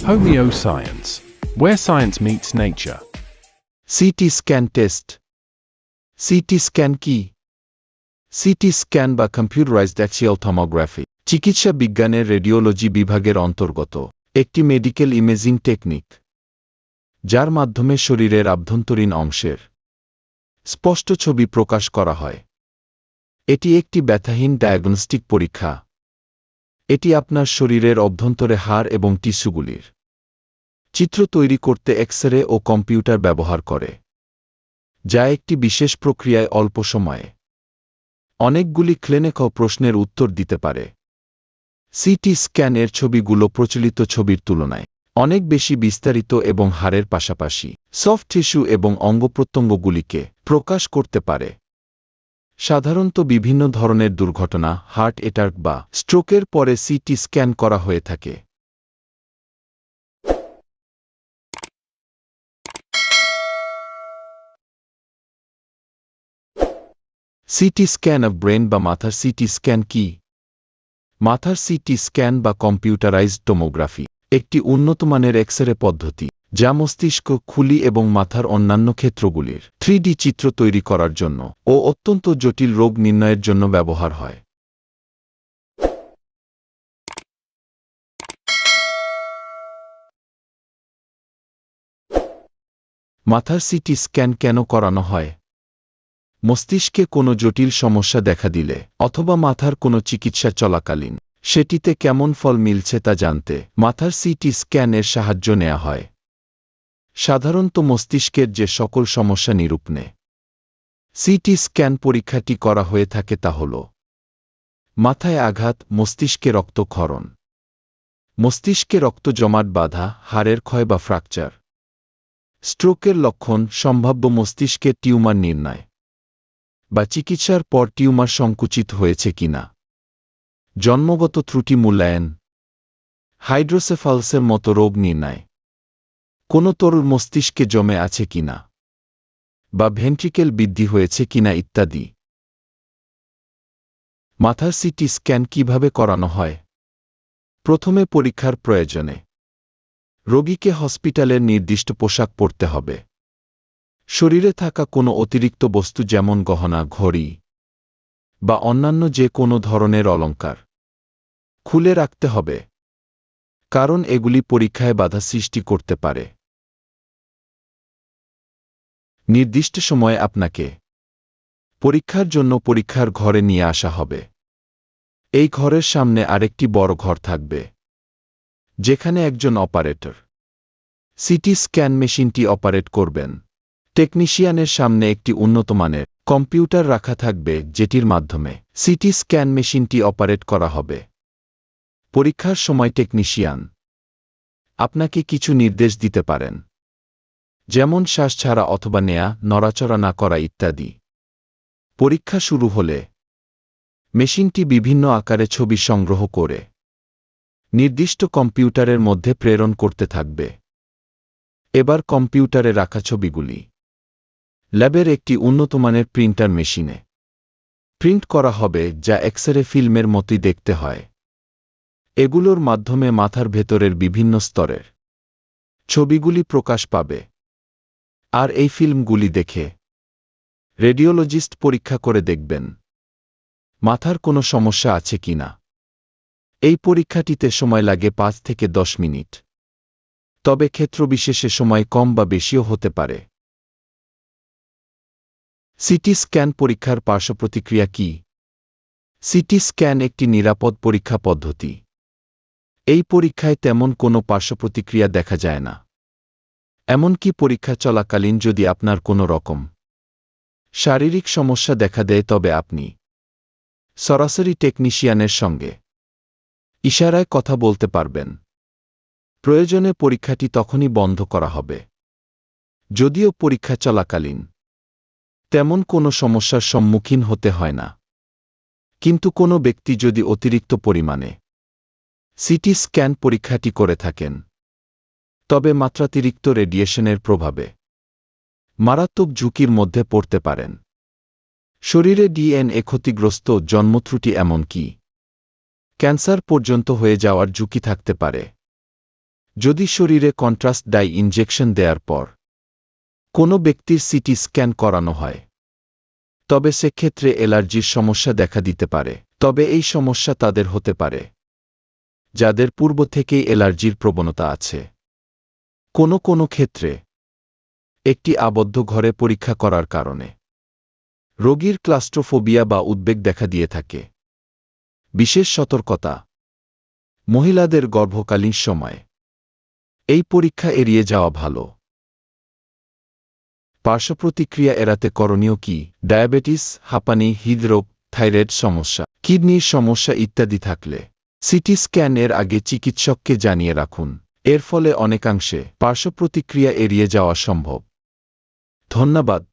Homeo Science, where science meets nature. CT scan test CT scan কি CT scan বা computerised axial tomography চিকিৎসা বিজ্ঞানের radiology বিভাগের অন্তর্গত একটি মেডিকেল ইমেজিং টেকনিক যার মাধ্যমে শরীরের আভ্যন্তরীণ অংশের স্পষ্ট ছবি প্রকাশ করা হয় এটি একটি ব্যথাহীন ডায়াগনস্টিক পরীক্ষা এটি আপনার শরীরের অভ্যন্তরে হাড় এবং টিস্যুগুলির চিত্র তৈরি করতে এক্স রে ও কম্পিউটার ব্যবহার করে, যা একটি বিশেষ প্রক্রিয়ায় অল্প সময়ে। অনেকগুলি ক্লিনিক প্রশ্নের উত্তর দিতে পারে। সিটি স্ক্যানের ছবিগুলো প্রচলিত ছবির তুলনায় অনেক বেশি বিস্তারিত এবং হাড়ের পাশাপাশি সফট টিস্যু এবং অঙ্গপ্রত্যঙ্গগুলিকে প্রকাশ করতে পারে। সাধারণত বিভিন্ন ধরনের দুর্ঘটনা, হার্ট অ্যাটাক বা স্ট্রোকের পরে সিটি স্ক্যান করা হয়ে থাকে। সিটি স্ক্যান অফ ব্রেন বা মাথার সিটি স্ক্যান কি? মাথার সিটি স্ক্যান বা কম্পিউটারাইজড টোমোগ্রাফি একটি উন্নতমানের এক্সরে পদ্ধতি, যা মস্তিষ্ক, খুলি এবং মাথার অন্যান্য ক্ষেত্রগুলির থ্রি চিত্র তৈরি করার জন্য ও অত্যন্ত জটিল রোগ নির্ণয়ের জন্য ব্যবহার হয়। মাথার সিটি স্ক্যান কেন করানো হয়? মস্তিষ্কে কোনো জটিল সমস্যা দেখা দিলে, অথবা মাথার কোনো চিকিৎসা চলাকালীন, সেটিতে কেমন ফল মিলছে তা জানতে মাথার সিটি স্ক্যানের সাহায্য নেওয়া হয়। সাধারণত মস্তিষ্কের যে সকল সমস্যা নিরূপণে সিটি স্ক্যান পরীক্ষাটি করা হয়ে থাকে তা হল মাথায় আঘাত, মস্তিষ্কে রক্তক্ষরণ। মস্তিষ্কে রক্ত জমাট বাধা, হাড়ের ক্ষয় বা ফ্র্যাকচার। স্ট্রোকের লক্ষণ, সম্ভাব্য মস্তিষ্কের টিউমার নির্ণয়। বা চিকিৎসার পর টিউমার সংকুচিত হয়েছে কিনা। জন্মগত ত্রুটি মূল্যায়ন। হাইড্রোসেফালসের মতো রোগ নির্ণয়। কোনো তরুর মস্তিষ্কে জমে আছে কিনা। বা ভেন্ট্রিকেল বৃদ্ধি হয়েছে কিনা ইত্যাদি। মাথার সিটি স্ক্যান কীভাবে করানো হয়। প্রথমে পরীক্ষার প্রয়োজনে। রোগীকে হসপিটালের নির্দিষ্ট পোশাক পরতে হবে। শরীরে থাকা কোনো অতিরিক্ত বস্তু যেমন গহনা, ঘড়ি বা অন্যান্য যে কোনো ধরনের অলঙ্কার খুলে রাখতে হবে, কারণ এগুলি পরীক্ষায় বাধা সৃষ্টি করতে পারে। নির্দিষ্ট সময়ে আপনাকে পরীক্ষার জন্য পরীক্ষার ঘরে নিয়ে আসা হবে। এই ঘরের সামনে আরেকটি বড় ঘর থাকবে, যেখানে একজন অপারেটর, সিটি স্ক্যান মেশিনটি অপারেট করবেন। টেকনিশিয়ানের সামনে একটি উন্নতমানের কম্পিউটার রাখা থাকবে, যেটির মাধ্যমে সিটি স্ক্যান মেশিনটি অপারেট করা হবে। পরীক্ষার সময় টেকনিশিয়ান, আপনাকে কিছু নির্দেশ দিতে পারেন। যেমন শ্বাস ছাড়া অথবা নেয়া, নড়াচড়া না করা ইত্যাদি। পরীক্ষা শুরু হলে মেশিনটি বিভিন্ন আকারে ছবি সংগ্রহ করে নির্দিষ্ট কম্পিউটারের মধ্যে প্রেরণ করতে থাকবে। এবার কম্পিউটারে রাখা ছবিগুলি। ল্যাবের একটি উন্নতমানের প্রিন্টার মেশিনে। প্রিন্ট করা হবে যা এক্সরে ফিল্মের মতোই দেখতে হয়। এগুলোর মাধ্যমে মাথার ভেতরের বিভিন্ন স্তরের ছবিগুলি প্রকাশ পাবে। আর এই ফিল্মগুলি দেখে রেডিওলজিস্ট পরীক্ষা করে দেখবেন মাথার কোনো সমস্যা আছে কিনা এই পরীক্ষাটিতে সময় লাগে পাঁচ থেকে দশ মিনিট। তবে ক্ষেত্রবিশেষে সময় কম বা বেশিও হতে পারে। সিটি স্ক্যান পরীক্ষার পার্শ্বপ্রতিক্রিয়া কি? সিটি স্ক্যান একটি নিরাপদ পরীক্ষা পদ্ধতি। এই পরীক্ষায় তেমন কোনো পার্শ্বপ্রতিক্রিয়া দেখা যায় না। এমনকি পরীক্ষা চলাকালীন যদি আপনার কোনো রকম শারীরিক সমস্যা দেখা দেয় তবে আপনি সরাসরি টেকনিশিয়ানের সঙ্গে ইশারায় কথা বলতে পারবেন। প্রয়োজনে পরীক্ষাটি তখনই বন্ধ করা হবে। যদিও পরীক্ষা চলাকালীন তেমন কোনো সমস্যার সম্মুখীন হতে হয় না। কিন্তু কোনো ব্যক্তি যদি অতিরিক্ত পরিমাণে সিটি স্ক্যান পরীক্ষাটি করে থাকেন, তবে মাত্রাতিরিক্ত রেডিয়েশনের প্রভাবে মারাত্মক ঝুঁকির মধ্যে পড়তে পারেন। শরীরে ডিএনএ ক্ষতিগ্রস্ত জন্মত্রুটি এমনকি ক্যান্সার পর্যন্ত হয়ে যাওয়ার ঝুঁকি থাকতে পারে। যদি শরীরে কন্ট্রাস্ট ডাই ইনজেকশন দেওয়ার পর কোনো ব্যক্তির সিটি স্ক্যান করানো হয়। তবে সেক্ষেত্রে অ্যালার্জির সমস্যা দেখা দিতে পারে। তবে এই সমস্যা তাদের হতে পারে। যাদের পূর্ব থেকেই অ্যালার্জির প্রবণতা আছে। কোনো কোনো ক্ষেত্রে একটি আবদ্ধ ঘরে পরীক্ষা করার কারণে রোগীর ক্লাস্ট্রোফোবিয়া বা উদ্বেগ দেখা দিয়ে থাকে। বিশেষ সতর্কতা, মহিলাদের গর্ভকালীন সময়। এই পরীক্ষা এড়িয়ে যাওয়া ভালো। পার্শ্বপ্রতিক্রিয়া এড়াতে করণীয় কি? ডায়াবেটিস, হাঁপানি, হৃদরোগ, থাইরয়েড সমস্যা, কিডনির সমস্যা ইত্যাদি থাকলে সিটি স্ক্যান এর আগে চিকিৎসককে জানিয়ে রাখুন। এর ফলে অনেকাংশে পার্শ্বপ্রতিক্রিয়া এড়িয়ে যাওয়া সম্ভব। ধন্যবাদ।